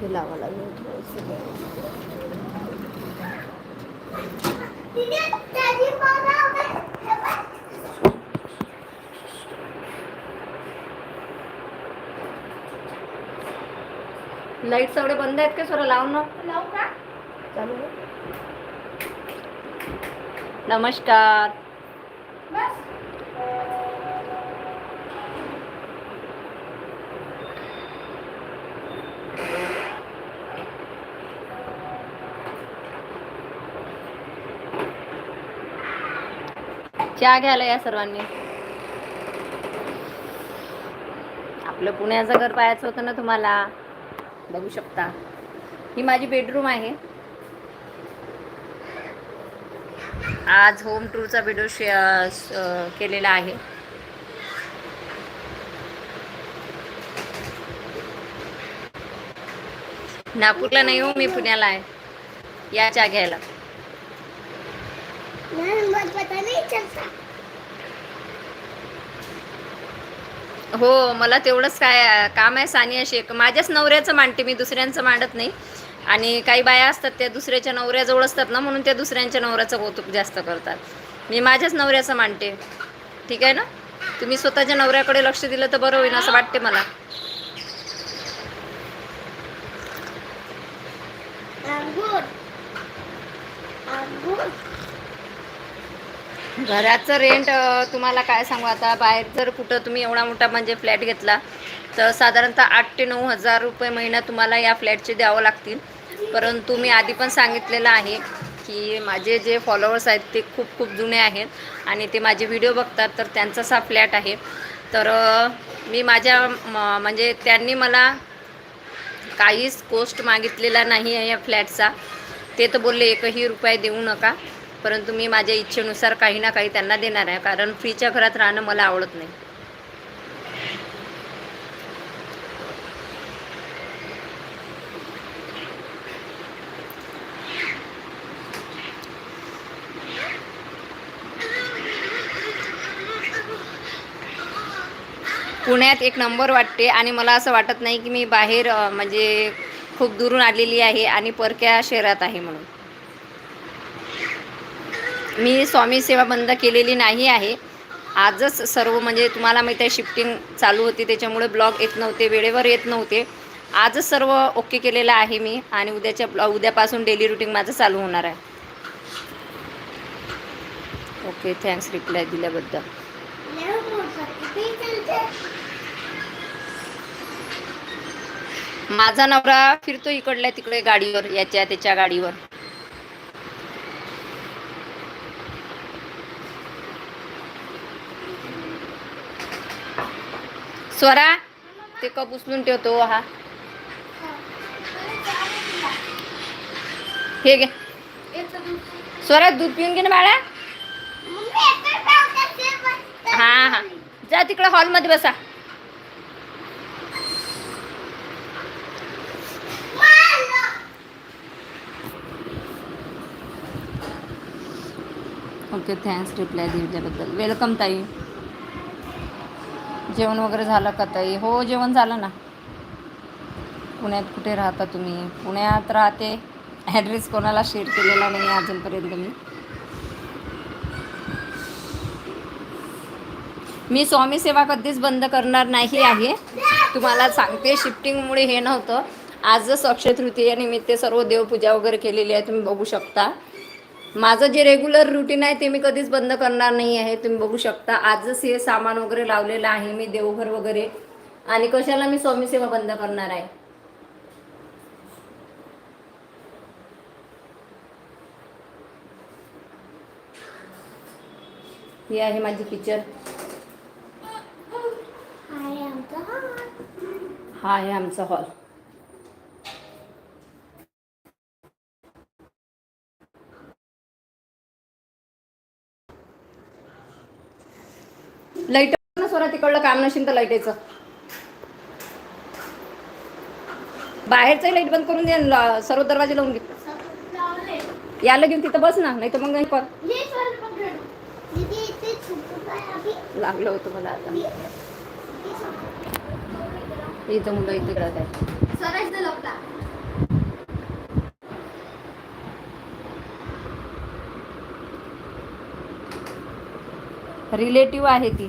हे लावा लागेल. लाइट सगळे बंद आहेत का सोडा लावून ना. लावू का? चालू आहे. नमस्कार. चहा घ्यायला या सर्वांनी. आपलं पुण्याचं घर पाहायचं होतं ना तुम्हाला. बघू शकता. ही माझी बेडरूम आहे. आज होम टूरचा व्हिडिओ शेअर केलेला आहे. नागपूरला नाही हो मी पुण्याला आहे. या चहा घ्यायला. पता नहीं चलता. हो मला तेवढंच काय काम आहे सानिया शेख माझ्याच नवऱ्याचं मांडते मी दुसऱ्यांचं मांडत नाही. आणि काही बाया असतात त्या दुसऱ्याच्या नवऱ्याजवळ असतात ना म्हणून त्या दुसऱ्यांच्या नवऱ्याचं कौतुक जास्त करतात. मी माझ्याच नवऱ्याचं मांडते. ठीक आहे ना? तुम्ही स्वतःच्या नवऱ्याकडे लक्ष दिलं तर बरं होईल असं वाटते मला. अंगूर. अंगूर. घराचं रेंट तुम्हाला काय सांगू आता? बाहेर जर कुठं तुम्ही एवढा मोठा म्हणजे फ्लॅट घेतला तर साधारणतः आठ ते नऊ हजार रुपये महिना तुम्हाला या फ्लॅटचे द्यावं लागतील. परंतु मी आधी पण सांगितलेलं आहे की माझे जे फॉलोअर्स आहेत ते खूप खूप जुने आहेत आणि ते माझे व्हिडिओ बघतात तर त्यांचाच हा फ्लॅट आहे. तर मी माझ्या म- म्हणजे त्यांनी मला काहीच कोस्ट मागितलेला नाही आहे या फ्लॅटचा ते तर बोलले एकही रुपये देऊ नका. परंतु मी माझ्या इच्छेनुसार काही ना काही त्यांना देणार आहे कारण फ्रीच्या घरात राहणं मला आवडत नाही. पुण्यात एक नंबर वाटते आणि मला असं वाटत नाही की मी बाहेर म्हणजे खूप दुरून आलेली आहे आणि परक्या शहरात आहे म्हणून. मी स्वामी सेवा बंद केलेली नाही आहे. आजच सर्व म्हणजे तुम्हाला माहीत आहे शिफ्टिंग चालू होती त्याच्यामुळे ब्लॉग येत नव्हते वेळेवर येत नव्हते. आजच सर्व ओके केलेलं आहे मी आणि उद्याच्या ब्लॉ उद्यापासून डेली रुटीन माझं चालू होणार आहे. ओके थँक्स रिप्लाय दिल्याबद्दल. माझा नवरा फिरतो इकडल्या तिकडे गाडीवर याच्या त्याच्या गाडीवर. स्वरा ते कप उचलून ठेवतो हा हे घे स्वरा दूध पिऊन घे ना बाळा हा हा जा तिकडे हॉलमध्ये बसा ओके थँक्स रिप्लाय दिल्याबद्दल वेलकम ताई जेवण वगैरे झालं का ताई? हो जेवण झालं ना. पुण्यात कुठे राहता तुम्ही? पुण्यात राहते. ॲड्रेस कोणाला शेअर केलेला नाही आहे अजूनपर्यंत मी. मी स्वामी सेवा कधीच बंद करणार नाही आहे. तुम्हाला सांगते शिफ्टिंगमुळे हे नव्हतं. आजच अक्षय तृतीयेनिमित्त सर्व देवपूजा वगैरे केलेली आहे तुम्ही बघू शकता. माझं जे रेग्युलर रुटीन आहे ते मी कधीच बंद करणार नाही आहे. तुम्ही बघू शकता आजच हे सामान वगैरे लावलेलं आहे मी देवघर वगैरे. आणि कशाला मी स्वामी सेवा बंद करणार आहे? ही आहे माझी किचन. हा आहे आमचा हॉल लाइट स्वरा तिकडलं काम नसेल तर लाईटीचं. बाहेरचं लाइट बंद करून दे सर्व दरवाजे लावून घे. यायला याला घेऊन तिथं बस ना नाही तर मग कर लागलं होतं मला आता. इथं मुलं इथे करत आहे रिलेटिव्ह आहे ती.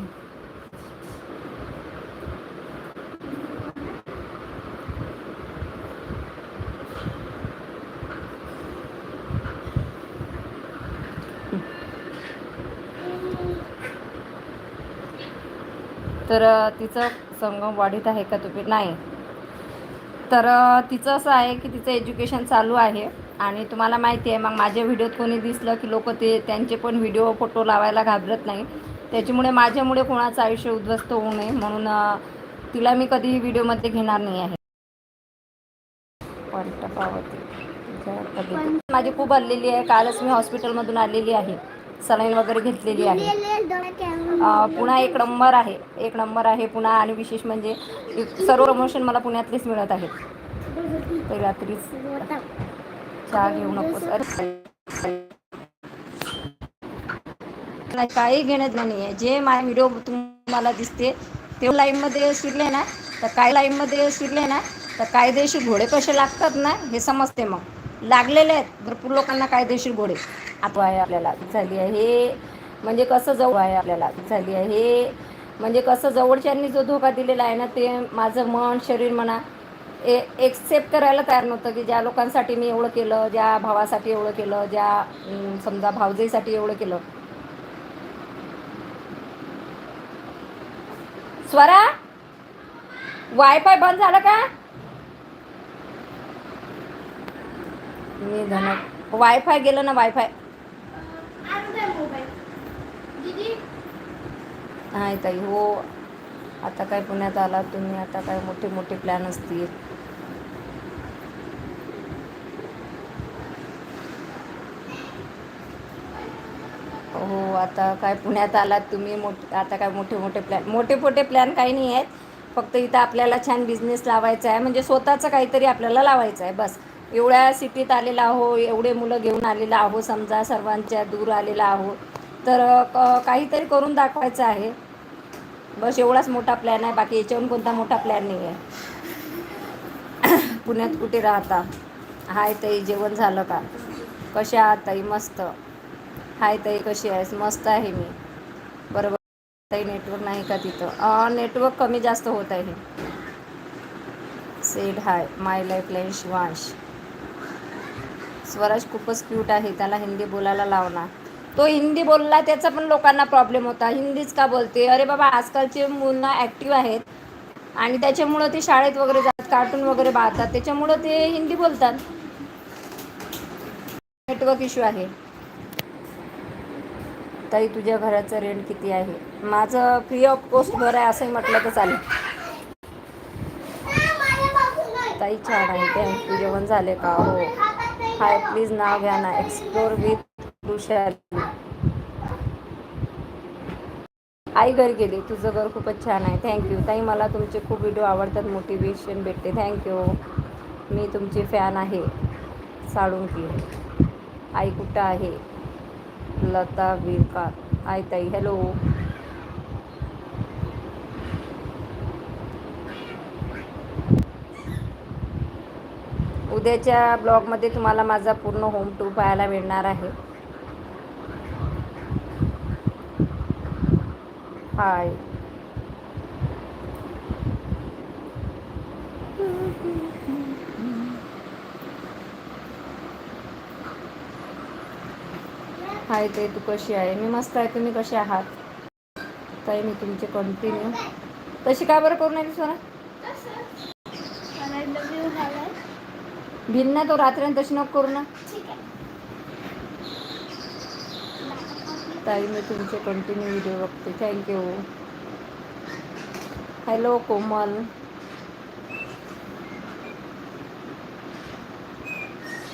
तर तिचं संगम वाढीत आहे का तुम्ही? नाही. तर तिचं असं आहे की तिचं एज्युकेशन चालू आहे आणि तुम्हाला माहिती आहे मग माझ्या व्हिडिओत कोणी दिसलं की लोक ते त्यांचे पण व्हिडिओ फोटो लावायला घाबरत नाही. त्याच्यामुळे माझ्यामुळे कोणाचं आयुष्य उद्ध्वस्त होऊ नये म्हणून तिला मी कधीही व्हिडिओमध्ये घेणार नाही आहे. पावती. माझी खूप हल्लेली आहे. कालच मी हॉस्पिटलमधून आलेली आहे. सलाईन वगैरे घेतलेली आहे. पुन्हा एक नंबर आहे. एक नंबर आहे पुन्हा आणि विशेष म्हणजे सर्व प्रमोशन मला पुण्यातलेच मिळत आहेत. तर रात्रीच चहा घेऊ अरे नाही काही घेणं नाही आहे जे माझे व्हिडिओ तुम्हाला दिसते ते लाईनमध्ये शिरले ना तर काय लाईनमध्ये शिरले ना तर कायदेशीर घोडे कसे लागतात ना हे समजते मग. लागलेले आहेत भरपूर लोकांना कायदेशीर घोडे. आता आहे आपल्याला झाली आहे. हे म्हणजे कसं जवळ आहे आपल्याला झाली आहे. हे म्हणजे कसं जवळच्यांनी जो धोका दिलेला आहे ना ते माझं मन शरीर म्हणा ए एक्सेप्ट करायला तयार नव्हतं की ज्या लोकांसाठी मी एवढं केलं ज्या भावासाठी एवढं केलं ज्या समजा भावजेसाठी एवढं केलं. स्वरा वायफाय बंद झालं का? मी धनक वायफाय गेलं ना वायफाय नाही ताई हो. आता काय पुण्यात आला तुम्ही आता काय मोठे मोठे प्लॅन असतील. हो आता काय पुण्यात आलात तुम्ही मोठ आता काय मोठे मोठे प्लॅन मोठे मोठे प्लॅन काही नाही आहेत. फक्त इथं आपल्याला छान बिझनेस लावायचा आहे. म्हणजे स्वतःचं काहीतरी आपल्याला लावायचं आहे बस. एवढ्या सिटीत आलेला आहो एवढे मुलं घेऊन आलेला आहो समजा सर्वांच्या दूर आलेला आहो. तर काहीतरी करून दाखवायचं आहे. बस एवढाच मोठा प्लॅन आहे. बाकी याच्याहून कोणता मोठा प्लॅन नाही आहे. पुण्यात कुठे राहता? हाय ताई जेवण झालं का? कशा आहात ताई? मस्त. हाय ताई कशी आहेस? मस्त आहे मी. बरोबर. ताई नेटवर्क नाही का तिथं? नेटवर्क कमी जास्त होत आहे. Said hi my life line Shivansh. Swaraj खूपच क्यूट आहे त्याला हिंदी बोलायला लावणार तो हिंदी बोलला त्याचा पण लोकांना प्रॉब्लेम होता. हिंदीच का बोलते? अरे बाबा आजकालचे मुलं ॲक्टिव्ह आहेत. आणि त्याच्यामुळं ते शाळेत वगैरे जातात कार्टून वगैरे पाहतात. त्याच्यामुळं ते हिंदी बोलतात. नेटवर्क इश्यू आहे. ताई तुझ्या घराचं रेंट किती आहे? माझं फ्री ऑफ कॉस्ट घर आहे असंही म्हटलं तर चालेल. ताई छान आहे थँक्यू जेवण झाले का? हो. हाय प्लीज नाव घ्या ना. एक्सप्लोर विथ तुषार आई घर गेली. तुझं घर खूपच छान आहे. थँक्यू ताई मला तुमचे खूप व्हिडिओ आवडतात. मोटिवेशन भेटते. थँक्यू मी तुमची फॅन आहे. साळुंकी. आई कुठं आहे? लता विरकार. आय ताई हॅलो उद्याच्या ब्लॉगमध्ये तुम्हाला माझा पूर्ण होम टूर पाहायला मिळणार आहे. हाय हाय ते तू कशी आहे? मी मस्त आहे तुम्ही कसे आहात? ताई मी तुमचे कंटिन्यू तशी का बरं करू आली सोना? भिन्न तो रात्री तशी नको करू ना. ताई मी तुमचे कंटिन्यू व्हिडिओ बघते. Thank you hello Komal.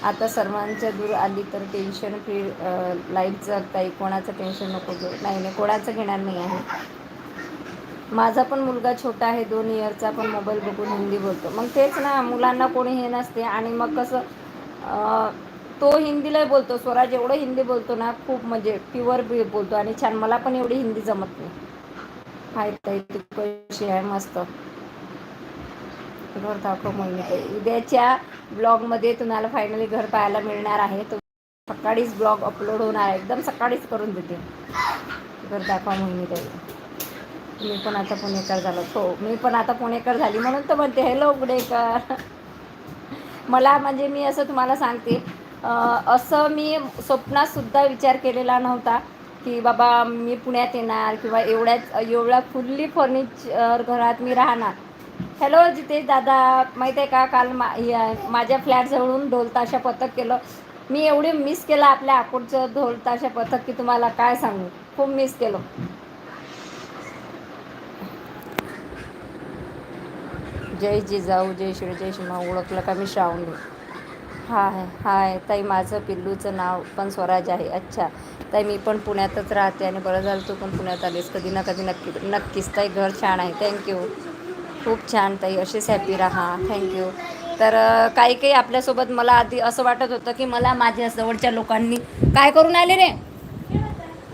आता सर्वांच्या दूर आली तर टेन्शन फ्री लाईफ जगताई कोणाचं टेन्शन नको घेऊ. नाही नाही कोणाचं घेणार नाही आहे. माझा पण मुलगा छोटा आहे दोन इयरचा पण मोबाईल बघून हिंदी बोलतो. मग तेच ना मुलांना कोणी हे नसते. आणि मग कसं तो हिंदीला बोलतो. स्वराज एवढं हिंदी बोलतो ना खूप म्हणजे प्युअर बोलतो. आणि छान मला पण एवढी हिंदी जमत नाही. हाय ताई तू कशी आहे? मस्त. दाखव मोहिनी उद्याच्या ब्लॉगमध्ये तुम्हाला फायनली घर पाहायला मिळणार आहे. तो सकाळीच ब्लॉग अपलोड होणार आहे. एकदम सकाळीच करून देते. घर दाखवा म्हणून मी त्याला. मी पण आता पुणेकर झालो. हो मी पण आता पुणेकर झाली म्हणून तर म्हणते हॅलो पुणेकर. मला म्हणजे मी असं तुम्हाला सांगते असं मी स्वप्नातसुद्धा विचार केलेला नव्हता की बाबा मी पुण्यात येणार किंवा एवढ्याच एवढ्या फुल्ली फर्निचर घरात मी राहणार. हॅलो जितेश दादा. माहीत आहे का काल मा माझ्या फ्लॅटजवळून ढोलताशा पथक केलं. मी एवढे मिस केलं आपल्या अकोटचं ढोलताशा पथक की तुम्हाला काय सांगू? खूप मिस केलं. जय जिजाऊ जय श्री जय शिमा ओळखलं का मी श्रावणी? हाय हाय. ताई माझं पिल्लूचं नाव पण स्वराज आहे. अच्छा. ताई मी पण पुण्यातच राहते आणि बरं झालं तू पण पुण्यात आलीस. कधी ना कधी नक्की नक्कीच. ताई घर छान आहे. थँक्यू खूप छान ताई अशीच हॅपी राहा. थँक्यू तर काही काही आपल्यासोबत मला आधी असं वाटत होतं की मला माझ्या जवळच्या लोकांनी काय करून आले रे?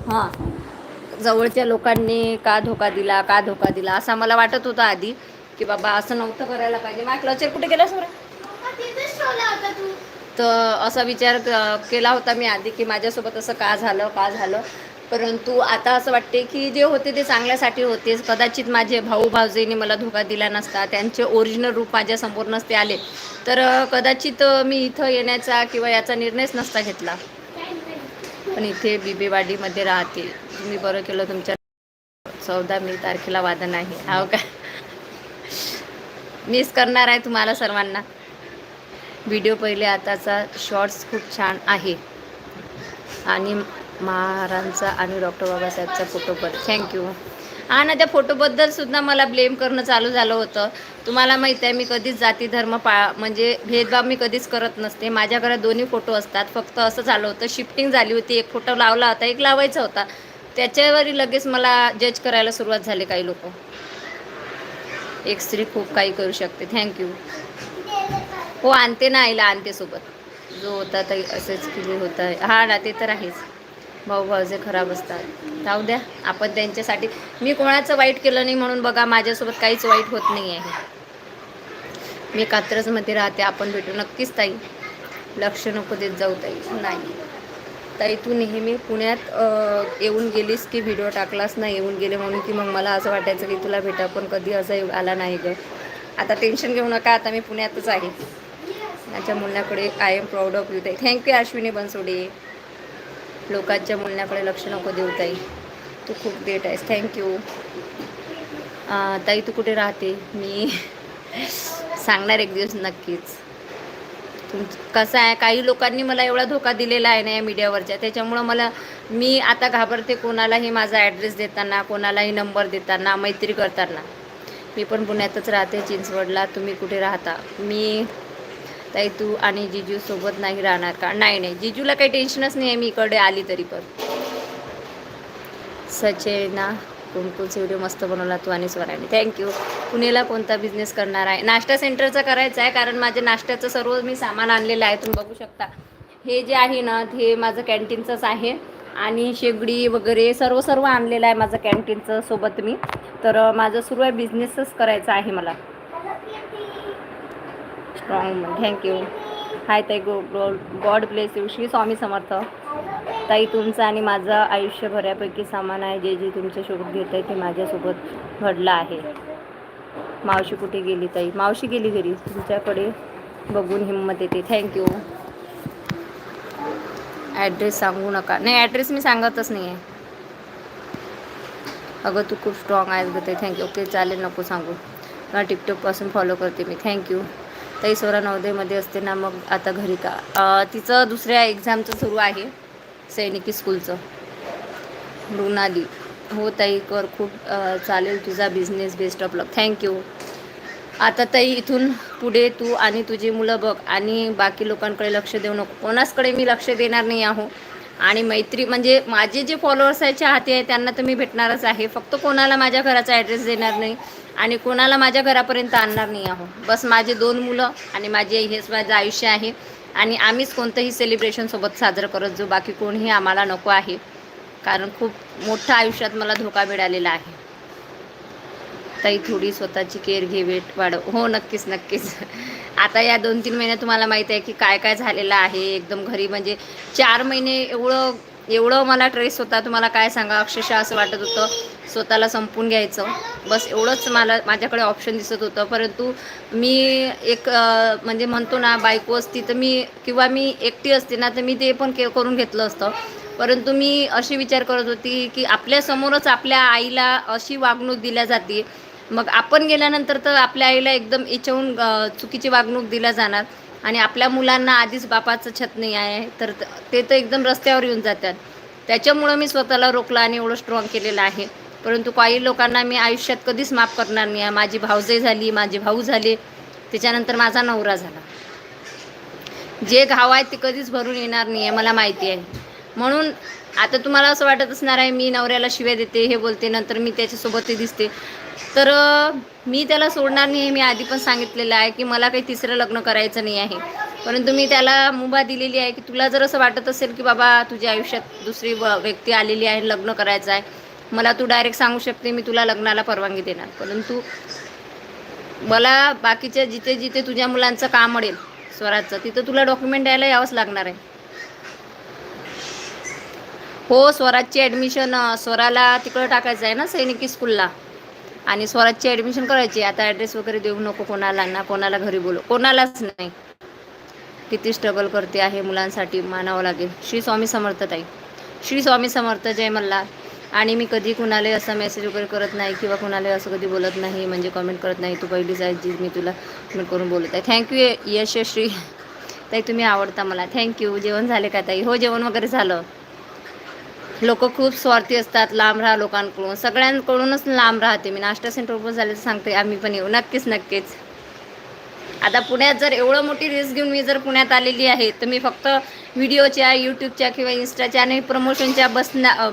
हां. जवळच्या लोकांनी का धोका दिला का धोका दिला असा मला वाटत होतं आधी की बाबा असं नव्हतं करायला पाहिजे. माझ्या क्लचर कुठे गेला सर? तर असा विचार केला होता मी आधी की माझ्यासोबत असं का झालं का झालं? परंतु आता असं वाटते की जे होते ते चांगल्यासाठी होते. कदाचित माझे भाऊ भावजेने मला धोका दिला नसता त्यांचे ओरिजिनल रूप माझ्यासमोर नसते आले. तर कदाचित मी इथं येण्याचा किंवा याचा निर्णयच नसता घेतला. पण इथे बिबेवाडीमध्ये राहते. तुम्ही बरं केलं तुमच्या चौदा मे तारखेला वादन आहे. हो का? मिस करणार आहे तुम्हाला सर्वांना. व्हिडिओ पहिले आताचा शॉर्ट्स खूप छान आहे. आणि महाराजांचा आणि डॉक्टर बाबासाहेबचा फोटो पण थँक्यू हा ना त्या फोटोबद्दल सुद्धा मला ब्लेम करणं चालू झालं होतं. तुम्हाला माहिती आहे मी कधीच जाती धर्म पा म्हणजे भेदभाव मी कधीच करत नसते. माझ्या घरात दोन्ही फोटो असतात. फक्त असं झालं होतं शिफ्टिंग झाली होती. एक फोटो लावला होता एक लावायचा होता. त्याच्यावरही लगेच मला जज करायला सुरुवात झाली काही लोक. एक स्त्री खूप काही करू शकते. थँक्यू हो आणते ना आईला आणते सोबत. जो होता ते असंच किती होतं हा ना ते तर आहेच. भाऊ भाऊजे खराब असतात. राहू द्या आपण त्यांच्यासाठी मी कोणाचं वाईट केलं नाही म्हणून बघा माझ्यासोबत काहीच वाईट होत नाही आहे मी कात्रजमध्ये राहते आपण भेटू. नक्कीच ताई. लक्ष नको देत जाऊ ताई. नाही. ताई तू नेहमी पुण्यात येऊन गेलीस की व्हिडिओ टाकलास ना येऊन गेले म्हणून की मग मला असं वाटायचं की तुला भेटा पण कधी असं येऊ- आला नाही ग. आता टेन्शन घेऊ नका आता मी पुण्यातच आहे. माझ्या मुलाकडे I am proud of you ताई. Thank you Ashwini Bansode. लोकांच्या मुलण्याकडे लक्ष नको देऊ ताई. तू खूप ग्रेट आहेस. थँक्यू ताई तू कुठे राहते? मी सांगणार एक दिवस नक्कीच. तुम कसं आहे काही लोकांनी मला एवढा धोका दिलेला आहे ना या मीडियावरच्या. त्याच्यामुळं मला मी आता घाबरते कोणालाही माझा ॲड्रेस देताना कोणालाही नंबर देताना मैत्री करताना. मी पण पुण्यातच राहते चिंचवडला. तुम्ही कुठे राहता? मी ताई तू आणि जिजू सोबत नाही राहणार का? नाही नाही. जिजूला काही टेन्शनच नाही आहे मी इकडे आली तरी पण. सचेना कुंकुलचा व्हिडिओ मस्त बनवला तू आणि स्वराने. थँक्यू पुणेला कोणता बिझनेस करणार आहे? नाश्ता सेंटरचा करायचा आहे कारण माझ्या नाश्त्याचं सर्व मी सामान आणलेलं आहे तुम्ही बघू शकता. हे जे आहे ना हे माझं कॅन्टीनचंच आहे आणि शेगडी वगैरे सर्व सर्व आणलेलं आहे माझं कॅन्टीनचं सोबत मी. तर माझं सुरू आहे बिझनेसच करायचा आहे मला. स्ट्रॉंग थँक्यू हाय ताई go God bless you Shri Swami Samarth ताई तुमचं आणि माझं आयुष्य बऱ्यापैकी समान आहे. जे जे तुमच्या शोध घेत आहे ते माझ्यासोबत घडलं आहे. मावशी कुठे गेली ताई? मावशी गेली घरी. तुमच्याकडे बघून हिंमत येते. थँक्यू ॲड्रेस सांगू नका. नाही ॲड्रेस मी सांगतच नाही आहे अगं तू खूप स्ट्रॉंग आहेस गं ते थँक्यू ओके चालेल नको सांगू. मला टिकटॉकपासून फॉलो करते मी. थँक्यू ताई सोरा नवोदयमध्ये असते ना मग आता घरी का तिचं दुसऱ्या एक्झामचं सुरू आहे सैनिकी स्कूलचं. मृणाली हो ताई कर खूप चालेल तुझा business best of luck thank you आता ताई इथून पुढे तू आणि तुझी मुलं बघ आणि बाकी लोकांकडे लक्ष देऊ नको. कोणाचकडे मी लक्ष देणार नाही आहो. आणि मैत्री म्हणजे माझे जे फॉलोअर्स आहे चाहते आहे त्यांना तर मी भेटणारच आहे. फक्त कोणाला माझ्या घराचा ॲड्रेस देणार नाही आणि कोणाला माझ्या घरापर्यंत आणणार नाही आहो. बस माझे दोन मुलं आणि माझे हेच माझं आयुष्य आहे. आणि आम्हीच कोणतंही सेलिब्रेशनसोबत साजरं करत जाऊ. बाकी कोणीही आम्हाला नको आहे. कारण खूप मोठा आयुष्यात मला धोका मिळालेला आहे. ताई थोडी स्वतःची केअर घे वेट वाढव. हो नक्कीच नक्कीच. आता या दोन तीन महिन्यात तुम्हाला माहिती आहे की काय काय झालेलं आहे. एकदम घरी म्हणजे चार महिने एवढं एवढं मला ट्रेस होता. तुम्हाला काय सांगा? अक्षरशः असं वाटत होतं स्वतःला संपून घ्यायचं. बस एवढंच मला माझ्याकडे ऑप्शन दिसत होतं. परंतु मी एक म्हणजे म्हणतो ना बायको असती तर मी किंवा मी एकटी असते ना तर मी ते पण के करून घेतलं असतं. परंतु मी अशी विचार करत होती की आपल्यासमोरच आपल्या आईला अशी वागणूक दिल्या जाते मग आपण गेल्यानंतर तर आपल्या आईला एकदम इचवून चुकीची वागणूक दिल्या जाणार. आणि आपल्या मुलांना आधीच बापाचं छत नाही आहे तर त- ते तर एकदम रस्त्यावर येऊन जातात. त्याच्यामुळं मी स्वतःला रोखलं आणि एवढं स्ट्रॉंग केलेलं आहे. परंतु काही लोकांना मी आयुष्यात कधीच माफ करणार नाही. आहे माझी भावजई झाली माझे भाऊ झाले. त्याच्यानंतर माझा नवरा झाला. जे घाव आहे ते कधीच भरून येणार नाही आहे मला माहिती आहे. म्हणून आता तुम्हाला असं वाटत असणार आहे मी नवऱ्याला शिव्या देते हे बोलते नंतर मी त्याच्यासोबत ते दिसते. तर मी त्याला सोडणार नाही हे मी आधी पण सांगितलेलं आहे की मला काही तिसरं लग्न करायचं नाही आहे. परंतु मी त्याला मुभा दिलेली आहे की तुला जर असं वाटत असेल की बाबा तुझ्या आयुष्यात दुसरी व्यक्ती आलेली आहे लग्न करायचं आहे मला तू डायरेक्ट सांगू शकते मी तुला लग्नाला परवानगी देणार. परंतु मला बाकीच्या जिथे जिथे तुझ्या मुलांचं काम अडेल स्वराजचं तिथं तुला डॉक्युमेंट द्यायला यावंच लागणार आहे. हो स्वराजची ॲडमिशन स्वराला तिकडं टाकायचं आहे ना सैनिकी स्कूलला आणि स्वराजची ॲडमिशन करायची आता ॲड्रेस वगैरे देऊ नको कोणाला ना कोणाला घरी बोलू कोणालाच नाही. किती स्ट्रगल करते आहे मुलांसाठी मानावं लागेल. श्री स्वामी समर्थ ताई. श्री स्वामी समर्थ जय मल्ला आणि मी कधी कुणाला असा मेसेज वगैरे करत नाही किंवा कुणाला असं कधी बोलत नाही म्हणजे कमेंट करत नाही तू पहिलीच आहे जी मी तुला कमेंट करून बोलत आहे. थँक्यू यशश्री ताई तुम्ही आवडता मला. थँक्यू जेवण झाले का ताई? हो जेवण वगैरे झालं. लोक खूप स्वार्थी असतात लांब राहा लोकांकडून. सगळ्यांकडूनच लांब राहते. मी नाश्ता सेंटरवर झाले तर सांगते आम्ही पण येऊ. नक्कीच नक्कीच. आता पुण्यात जर एवढं मोठी रिस्क घेऊन मी जर पुण्यात आलेली आहे तर मी फक्त व्हिडिओच्या यूट्यूबच्या किंवा इन्स्टाच्या आणि प्रमोशनच्या बसना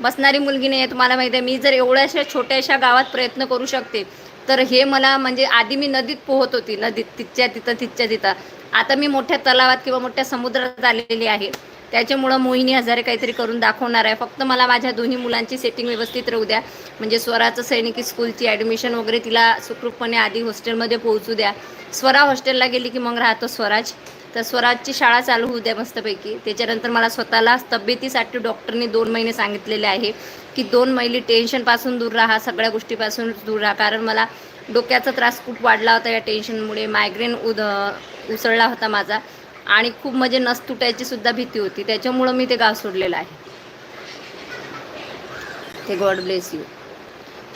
बसणारी मुलगी नाही आहे तुम्हाला माहिती आहे मी जर एवढ्याशा छोट्याशा गावात प्रयत्न करू शकते तर हे मला म्हणजे आधी मी नदीत पोहत होती. नदीत तिथच्या तिथं तिथच्या तिथं. आता मी मोठ्या तलावात किंवा मोठ्या समुद्रात आलेली आहे. त्याच्यामुळं मोहिनी हजारे काहीतरी करून दाखवणार आहे. फक्त मला माझ्या दोन्ही मुलांची सेटिंग व्यवस्थित राहू द्या. म्हणजे स्वराचं सैनिकी स्कूलची ॲडमिशन वगैरे तिला सुखरूपपणे आधी हॉस्टेलमध्ये पोहोचू द्या. स्वरा हॉस्टेलला गेली की मग राहतो स्वराज. तर स्वराजची शाळा चालू होऊ द्या मस्तपैकी. त्याच्यानंतर मला स्वतःला तब्येतीसाठी डॉक्टरनी दोन महिने सांगितलेले आहे की दोन महिने टेन्शनपासून दूर राहा सगळ्या गोष्टीपासून दूर राहा. कारण मला डोक्याचा त्रास खूप वाढला होता या टेन्शनमुळे मायग्रेन उद उसळला होता माझा. आणि खूप म्हणजे नस तुटायची सुद्धा भीती होती. त्याच्यामुळं मी ते गाव सोडलेलं आहे. ते God bless you.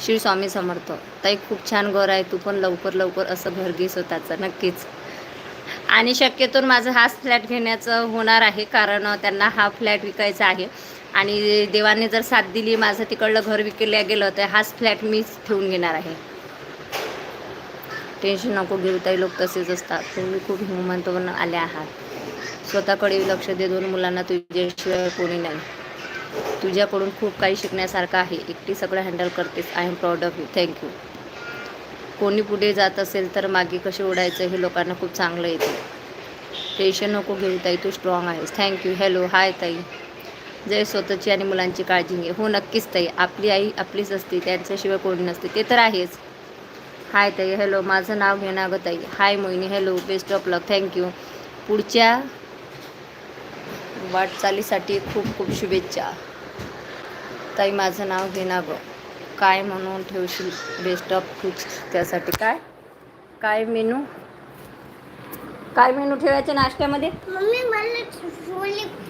Shri Swami Samarth. ताई खूप छान घर आहे. तू पण लवकर लवकर असं घर घे स्वतःचं नक्कीच. आणि शक्यतो माझं हाच फ्लॅट घेण्याचं होणार आहे कारण त्यांना हा फ्लॅट विकायचा आहे. आणि देवाने जर साथ दिली माझं तिकडलं घर विकल्या गेलं तर हाच फ्लॅट मीच ठेवून घेणार आहे. टेन्शन नको घेऊ ताई लोक तसेच असतात. तुम्ही खूप हिमवंत आले आहात. स्वतःकडे लक्ष दे दोन मुलांना तुझ्याशिवाय कोणी नाही. तुझ्याकडून खूप काही शिकण्यासारखं आहे. एकटी सगळं हँडल करतेस. I am proud of you thank you कोणी पुढे जात असेल तर मागे कसे उडायचं हे लोकांना खूप चांगलं येते. टेन्शन नको घेऊ ताई. तू स्ट्रॉंग आहेस. थँक्यू हॅलो हाय ताई. जय स्वतःची आणि मुलांची काळजी घे. हो नक्कीच ताई. आपली आई आपलीच असते. त्यांच्याशिवाय कोणी नसते. ते तर आहेच. हाय ताई हॅलो माझं नाव घे ना गं ताई. Hi Mohini hello best of luck thank you पुढच्या वाटचालीसाठी खूप खूप शुभेच्छा. ताई माझं नाव घे ना गं काय म्हणून ठेवशील बेस्ट ऑफ खूप त्यासाठी? काय? काय मेनू? काय मेनू ठेवायचे नाश्त्यामध्ये? मम्मी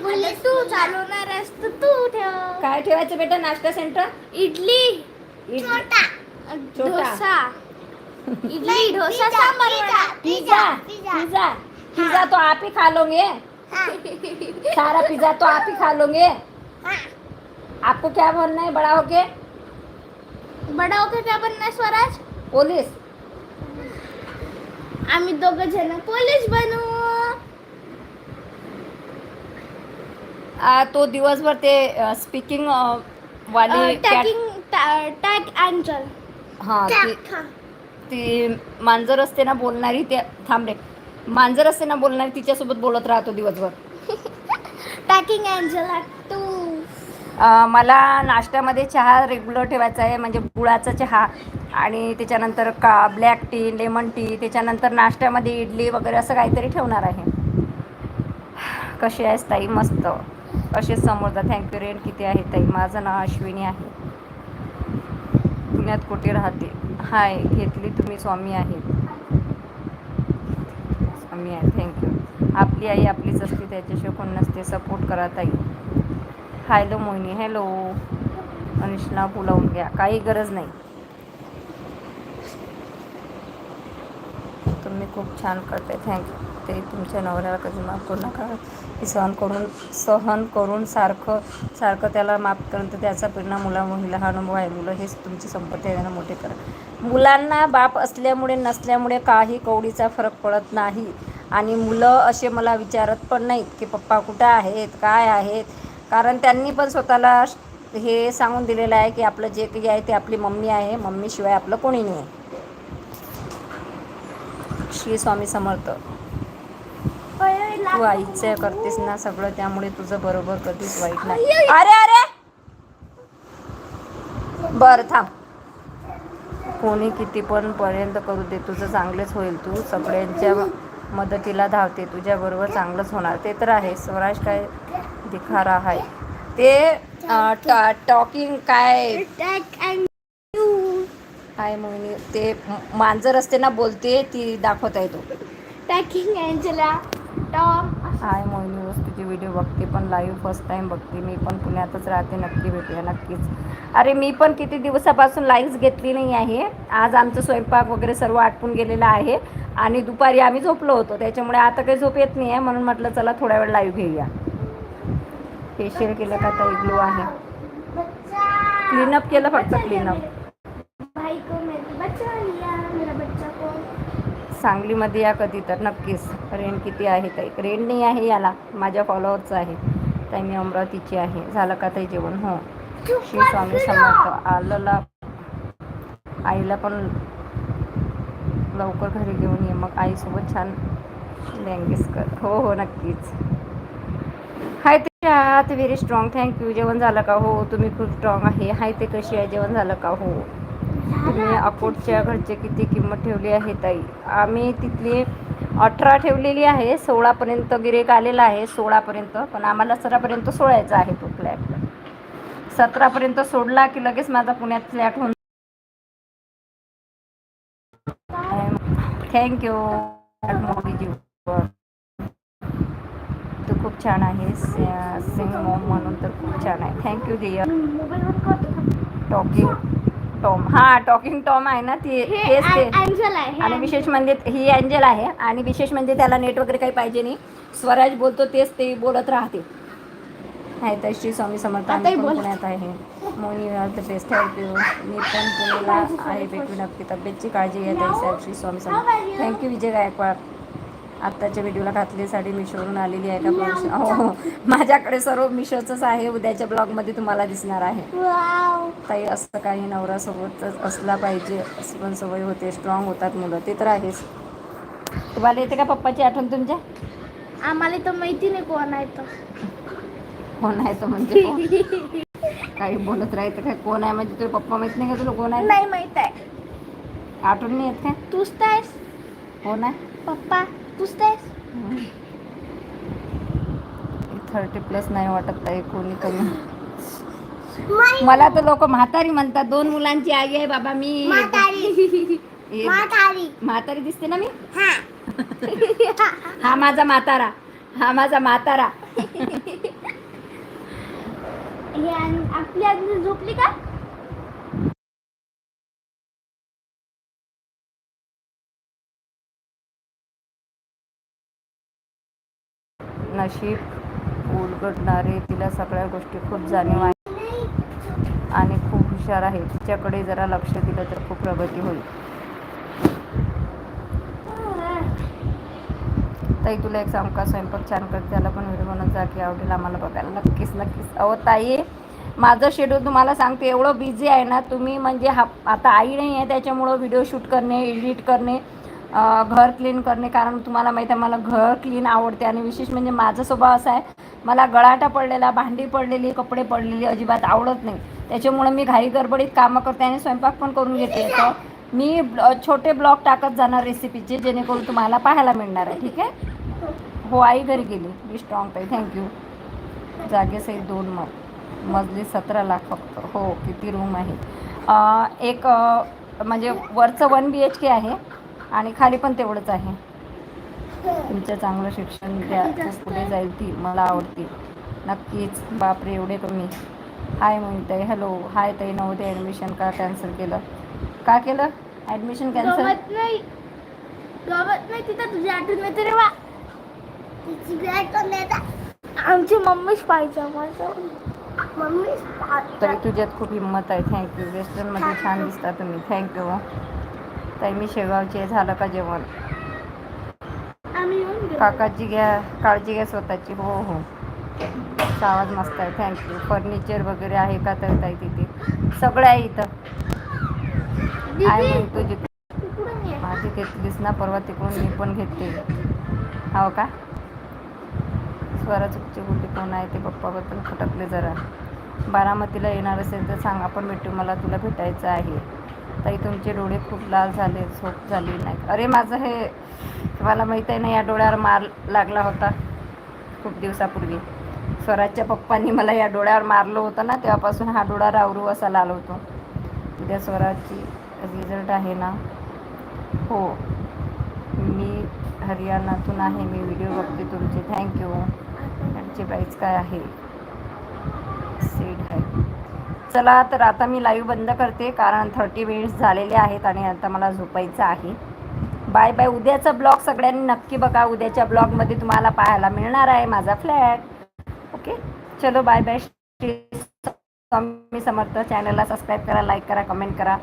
मला तू चालवणार आहेस तर तू ठेव. काय ठेवायचं बेटा? नाश्ता सेंटर इडली इडली. छोटा. Dosa. Idli dosa vada pizza pizza pizza तो आप ही खा लोगे? सारा पिज्जा तो आप ही खा लोगे? आपको क्या बनना है बड़ा होके? बडा होके क्या बनना है स्वराज? पोलीस। आम्ही दोघ जण पोलीस बनू। आ, तो दिवसभर ते स्पीकिंग वाली टॅगिंग टॅग अँजल। हा। ती ती मांजर असते ना बोलणारी ते थांब रे. मांजर असते ना बोलणार तिच्यासोबत बोलत राहतो दिवसभर. पॅकिंग अँजला टू अं, मला नाश्त्यामध्ये चहा रेग्युलर ठेवायचा आहे म्हणजे गुळाचा चहा आणि त्याच्यानंतर का ब्लॅक टी लेमन टी त्याच्यानंतर नाश्त्यामध्ये इडली वगैरे असं काहीतरी ठेवणार आहे. कशी आहेस ताई? मस्त. असेच समोरचा? थँक्यू रेट किती आहे ताई? माझं नाव अश्विनी आहे. पुण्यात कुठे राहते? हाय घेतली तुम्ही स्वामी आहेत. स्वामी आहे थँक्यू आपली आई आपलीच असते त्याच्याशिवाय कोण नसते. सपोर्ट करा ताई. हॅलो मोहिनी. हॅलो अनिशला बोलावून घ्या. काही गरज नाही. तुम्ही खूप छान करते थँक्यू ते तुमच्या नवऱ्याला कधी माफ करू नका. सहन करून सहन करून सारखं सारखं त्याला माफ करून तर त्याचा परिणाम मुला महिला हा अनुभव आहे. मुलं हेच तुमची संपत्ती आहे मोठे करा. मुलांना बाप असल्यामुळे नसल्यामुळे काही कवडीचा फरक पडत नाही. आणि मुलं असे मला विचारत पण नाहीत की पप्पा कुठं आहेत? काय आहेत? कारण त्यांनी पण स्वतःला हे सांगून दिलेलं आहे की आपलं जे काही आहे ते आपली मम्मी आहे. मम्मीशिवाय आपलं कोणी नाही. आहे श्री स्वामी समर्थ. तू आईचं करतेस ना सगळं त्यामुळे तुझं बरोबर कधीच वाईट नाही. अरे अरे! बर थांब. कोणी किती पण पर्यंत करू दे तुझं चांगलेच होईल तू. सगळ्यांच्या मदतीला धावते तुझ्या बरोबर चांगलंच होणार. ते तर आहे स्वराज काय दिखारा आहे. ते टॉकिंग काय? काय मोहिनी ते मांजर असते ना बोलते ती दाखवता पॅकिंग अँजला टॉम हाय मोहिनी रोज तुझे व्हिडिओ बघते पण लाईव्ह फर्स्ट टाईम बघते. मी पण पुण्यातच राहते नक्की भेटूया नक्कीच. अरे मी पण किती दिवसापासून लाईव्ह घेतली नाही आहे. आज आमचं स्वयंपाक वगैरे सर्व आटपून गेलेलं आहे आणि दुपारी आम्ही झोपलो होतो. त्याच्यामुळे आता काही झोप येत नाही आहे म्हणून म्हटलं चला थोड्या वेळ लाईव्ह घेऊया. फेशियल केलं का तर ग्लो आहे. क्लीनअप केलं फक्त क्लीनअप भाई को मेरा बच्चा लिया मेरा बच्चा को सांगलीमध्ये या कधी तर नक्कीच. रेंट किती आहे ताई? रेंट नाही आहे याला. माझ्या फॉलोअरचं आहे. ताई मी अमरावतीची आहे. झालं का ताई जेवण? हो. श्री स्वामी समर्थ आलेला. आईला पण लवकर घरी घेऊन ये. मग आईसोबत छान लँग्वेज कर. हो हो नक्कीच. हाय ते आहात व्हेरी स्ट्रॉंग थँक्यू जेवण झालं का? हो तुम्ही खूप स्ट्रॉंग आहे. हाय ते कशी आहे? जेवण झालं का? हो. तुम्ही अकोटच्या घरचे किती किंमत ठेवली आहे ताई? आम्ही तिथली अठरा ठेवलेली आहे सोळापर्यंत गिरेक आलेला आहे सोळापर्यंत पण आम्हाला सतरापर्यंत सोडायचा आहे तो फ्लॅट. सतरापर्यंत सोडला की लगेच माझा पुण्यात फ्लॅट होऊन थँक्यू मोदीजी तू खूप छान आहेस सिंग मॉम म्हणून तर खूप छान आहे. थँक्यू करतो टॉकिंग टॉम. हां टॉकिंग टॉम आहे ना ती. तेच ते. आणि विशेष म्हणजे ही अँजल आहे आणि विशेष म्हणजे त्याला नेट वगैरे काही पाहिजे नाही. स्वराज बोलतो तेच ते बोलत राहते. आहे तर श्री स्वामी समर्थ आम्ही. पुण्यात आहे. मोनी बेस्ट थँक्यू मी पण पुण्याला आहे भेटू नक्की तब्येतची काळजी घेत आहे साहेब श्री स्वामी समर्थ. Thank you Vijay Gaikwad. आत्ताच्या व्हिडिओला घातली साडी मिशोवरून आलेली आहे का हो माझ्याकडे सर्व मिशोचंच आहे. उद्याच्या ब्लॉगमध्ये तुम्हाला दिसणार आहे. वाव. ताई असं काही नवऱ्यासोबतच असला पाहिजे असं पण सवय होते. स्ट्रॉंग होतात मुलं. ते तर आहेच. तुम्हाला येते का पप्पाची आठवण तुमच्या? आम्हाला तर माहिती नाही कोण आहे तर कोण आहे तो म्हणजे? काही बोलत राहायचं काय कोण आहे म्हणजे तुझे पप्पा माहीत नाही का तुला कोण आहे? नाही माहीत आहे. आठवण नाही येत काय तूच आहेस. कोण आहे? पप्पा. आहेस थर्टी प्लस नाही वाटत ताई कोणी कमी मला तर लोक म्हातारी म्हणतात. दोन मुलांची आई आहे बाबा मी म्हातारी. दिसते ना मी? हा. हा माझा म्हातारा. हा माझा म्हातारा. आपली आजी झोपली का? नशीब उलगडणारे तिला सगळ्या गोष्टी खूप जाणीव आहे. आणि खूप हुशार आहे. तिच्याकडे जरा लक्ष दिलं तर खूप प्रगती होईल. ताई तुला एक सांग का? स्वयंपाक छान करते. त्याला पण व्हिडिओ बनवत जा की आवडेल आम्हाला बघायला. नक्कीच नक्कीच. अहो ताई माझं शेड्यूल तुम्हाला सांगते. एवढं बिझी आहे ना तुम्ही म्हणजे हा आता आई नाही आहे त्याच्यामुळं व्हिडिओ शूट करणे एडिट करणे घर क्लीन करणे. कारण तुम्हाला माहीत आहे मला घर क्लीन आवडते. आणि विशेष म्हणजे माझा स्वभाव असा आहे मला गळाटा पडलेला भांडी पडलेली कपडे पडलेली अजिबात आवडत नाही. त्याच्यामुळे मी घाई गडबडीत कामं करते आणि स्वयंपाक पण करून घेते. तर मी छोटे ब्लॉग टाकत जाणार रेसिपीचे जेणेकरून तुम्हाला पाहायला मिळणार आहे. ठीक आहे? हो आई घरी गेली. मी स्ट्रॉंग ताई. थँक्यू जागेसही दोन मग मजली सतरा लाख फक्त. हो किती रूम आहे? एक म्हणजे वरचं वन बी एच के आहे. आणि खाली पण तेवढंच आहे. तुमचं चांगलं शिक्षण द्या. पुढे जाईल ती. मला आवडते नक्कीच. बापरे एवढे कमी हाय मोहिताई हॅलो. हाय ताई. नव्हते ॲडमिशन का कॅन्सल केलं? का केलं? ॲडमिशन कॅन्सल गमत नाही. गमत नाही तिथं. तुझी आठवण येते रे वा तिची बी आठवण येते. आमची मम्मीच पाहिजे मम्मीच तरी तुझ्यात खूप हिंमत आहे. थँक्यू वेस्टर्नमध्ये छान दिसता तुम्ही. थँक्यू ताई मी शेगावची झालं का जेवण. काकाची घ्या काळजी घ्या स्वतःची. हो हो. आवाज मस्त आहे. थँक्यू फर्निचर वगैरे आहे का तर ताई तिथे? सगळं आहे इथं. आहे मग ये. माझी घेतलीस ना परवा तिकडून मी पण घेते. हो का? स्वराचुकची गुटी कोण आहे? ते पप्पाबद्दल खटकले जरा. बारामतीला येणार असेल तर सांग. आपण भेटू. मला तुला भेटायचं आहे. ताई तुमचे डोळे खूप लाल झाले झोप झाली नाही. अरे माझं हे तुम्हाला माहीत आहे ना या डोळ्यावर मार लागला होता खूप दिवसापूर्वी. स्वराजच्या पप्पांनी मला या डोळ्यावर मारलं होतं ना तेव्हापासून हा डोळा रावरू असा लाल होतो. उद्या स्वराजची रिझल्ट आहे ना? हो. मी हरियाणातून आहे मी व्हिडिओ बघते तुमचे. थँक्यू त्यांची प्राईस काय आहे? सी चला तर आता मी लाईव्ह बंद करते कारण थर्टी मिनिट्स झालेले आहेत आणि आता मला झोपायचं आहे. बाय बाय उद्याचा ब्लॉग सगळ्यांनी नक्की बघा. उद्याच्या ब्लॉगमध्ये तुम्हाला पाहायला मिळणार आहे माझा फ्लॅट ओके चलो बाय बाय मी स्वामी समर्थ. चॅनलला सबस्क्राईब करा लाईक करा कमेंट करा.